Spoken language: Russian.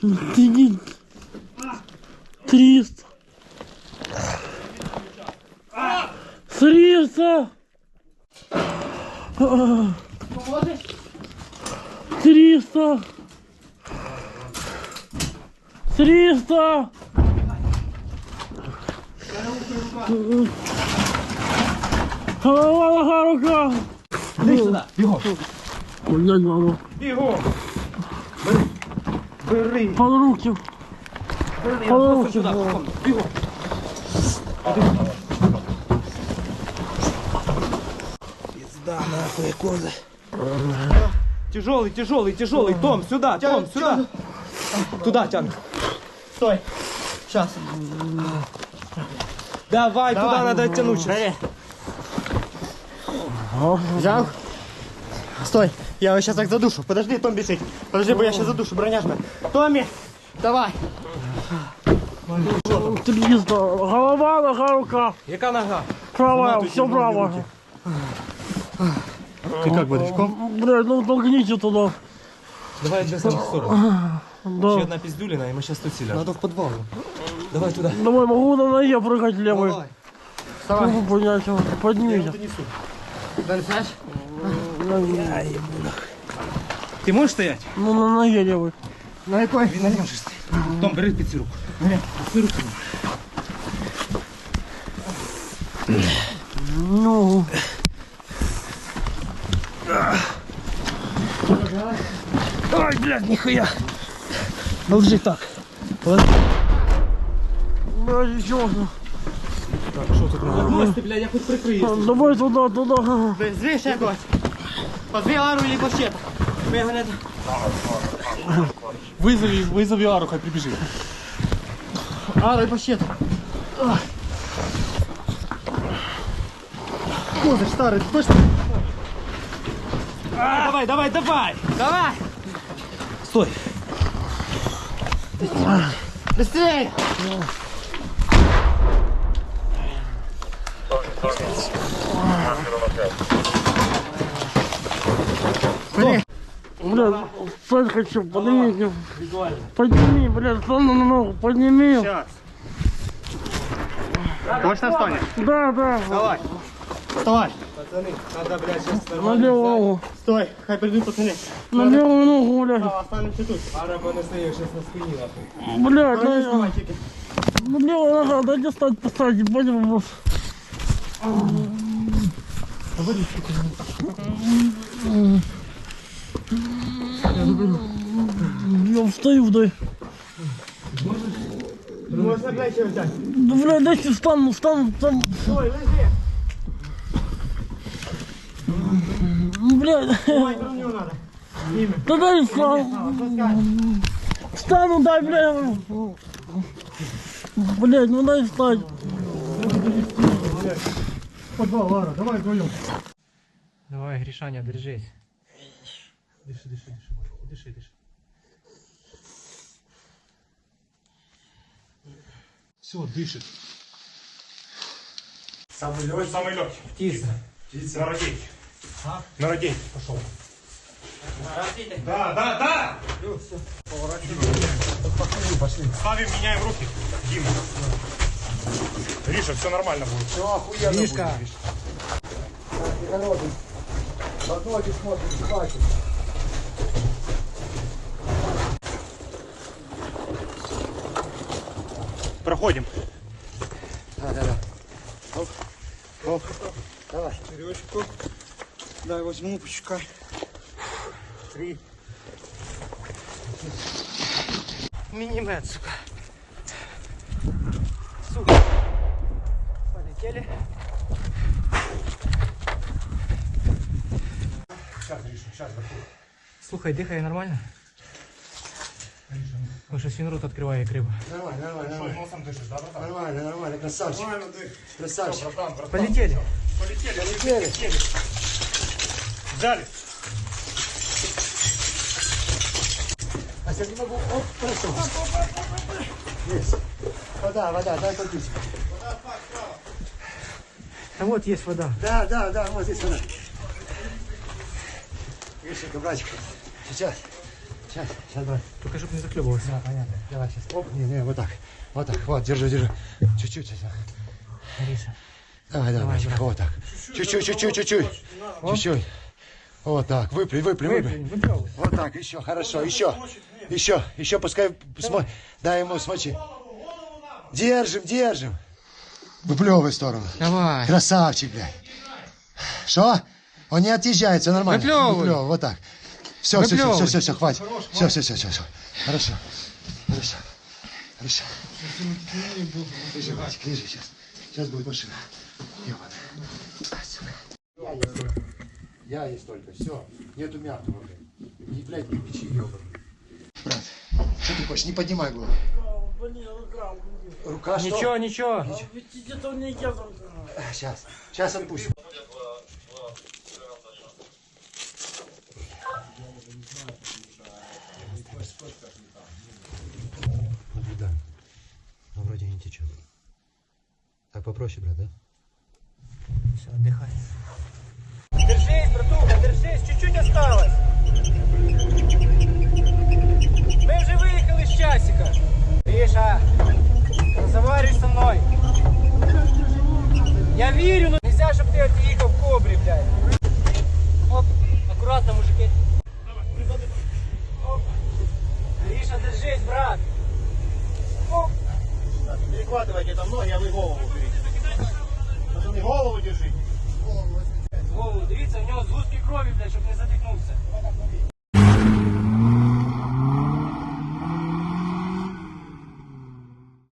Тыги. Триста. Триста. А. Триста. Триста. Голова, нога, рука. Іди сюди, бігом. Блядь, надо. Бігом. Бери. Бери. Под руки. Бери. По Просто руки, сюди, бо. бігом. Пизда, нахуй, козы. Тяжелый, тяжелый, тяжелый. Том, сюда, Том, сюда. Туда, тянь. Стой. Сейчас. Давай, туда надо. Бери. Взял. Стой. Я его сейчас так задушу. Подожди, Том бежит. Подожди, бо я сейчас задушу. Броня жмет. Томми, давай. Триста. Голова, нога, рука. Яка нога? Правая, Заматывайте все ноги, право. Ты как бодачком? Блядь, ну толкните туда. Давай я в сторону. Ще Да. одна піздюліна, і ми зараз тут сіляємо. Надо в подвал. Давай туди. Давай, могу на ноге прыгать левой. Давай. Вставай. Могу поднять его. Поднимите. несу. Дальше знаешь? Ти можеш стояти? Ну, на ноге левой. На какой? Він не може стояти. Том, бери під цю руку. Під цю руку. Ну. Ой, блядь, ніхуя. Лежи так. Блядь, еще. Гости, блядь, я хоч прикрию. Давай туда, туда. Быстрее ще якось. Позві Ару или Башета. Ми його не... Вызови, вызови Ару, хай прибежит. Ару і Башета. Коза, старый, ты точно? Давай, давай, давай. Давай! Стой. Быстрее! Блядь, встать хочу, поднимите. Подними, блядь, встань на ногу, подними. Сейчас. Точно встанешь? Да, да, Давай. Вставай. Пацани, надо, блядь, сейчас на левую ногу. Стой, хай придут пацаны. На левую ногу, блядь. Останемся тут. Араб не стає, зараз на спині нахуй. Блядь, Броню на, снимай, тільки. на левую ногу, дайте стать, поставить, ебать, вопрос. Я встаю, дай. Можно плечи взять. Да, блядь, дайте встану, встану, там. Стой, лежи. Ну, Блядь, Ой, броню надо. да дай встану. Встану, дай, блядь. Блядь, ну дай встать. Подвал, Лара, давай вдвоем. Давай, Гришаня, держись. Дыши, дыши, дыши, дыши, дыши. Все, дышит. Самый легкий. Самый легкий. Тише. На родей. На родей. Пошел. Да, да, да! Пошли. Ставим, меняем руки. Дима. Гриша, все нормально будет. Все охуенно Мишка. Проходим. Веревочку. Дай возьму, почекай. Три. Минимет, сука Сука. Полетели. Сейчас, Гриша, сейчас доходим. Слухай, дихає нормально? Бо щось він рот відкриває, як риба. Нормально, нормально, Что, нормально. носом дышишь, да, братан? Нормально, нормально, красавчик. Нормально дышишь. Красавчик. Всё, братан, братан. Полетели. Полетели, полетели. Взяли. А сейчас не могу. Оп, хорошо. Есть. Вода, вода, дай попить. А вот есть вода. Да, да, да, вот здесь вода. Гришенька, братик, сейчас. Сейчас, сейчас, брат. Только чтобы не захлебывался. Да, понятно. Давай сейчас. Оп, не, не, вот так. Вот так, вот, держи, держи. Чуть-чуть сейчас. Ариша. Давай, давай, мальчик, вот так. Чуть-чуть, чуть-чуть, чуть-чуть. Чуть-чуть. Вот так, выплюнь, выплюнь. Выплевывай. Вот так, еще, хорошо, еще. Еще, еще, пускай смо... дай ему смочи. Держим, держим. Выплевывай в сторону. Давай. Красавчик, блядь. Что? Он не отъезжает, все нормально. Выплевывай. Выплевывай, вот так. Все, все, все, все, все, все, хватит. Все, все, все, все, все. Хорошо. Хорошо. Хорошо. Лежи, Вадик, лежи сейчас. Сейчас будет машина. Сука. Я есть только. Я есть только. Все. Нету мертвого, блядь. Не, блядь, не печи, ёбаный. Брат, что ты хочешь? Не поднимай голову. Блин, рука, блин. Рука что? Ничего, ничего. А ведь где-то не я там. Сейчас. Сейчас отпущу. Наблюдаем. Но вроде не течет. Так попроще, брат, да? Все, отдыхай. Я верю, но нельзя, чтобы ты отъехал в кобре, блядь. Оп, аккуратно, мужики.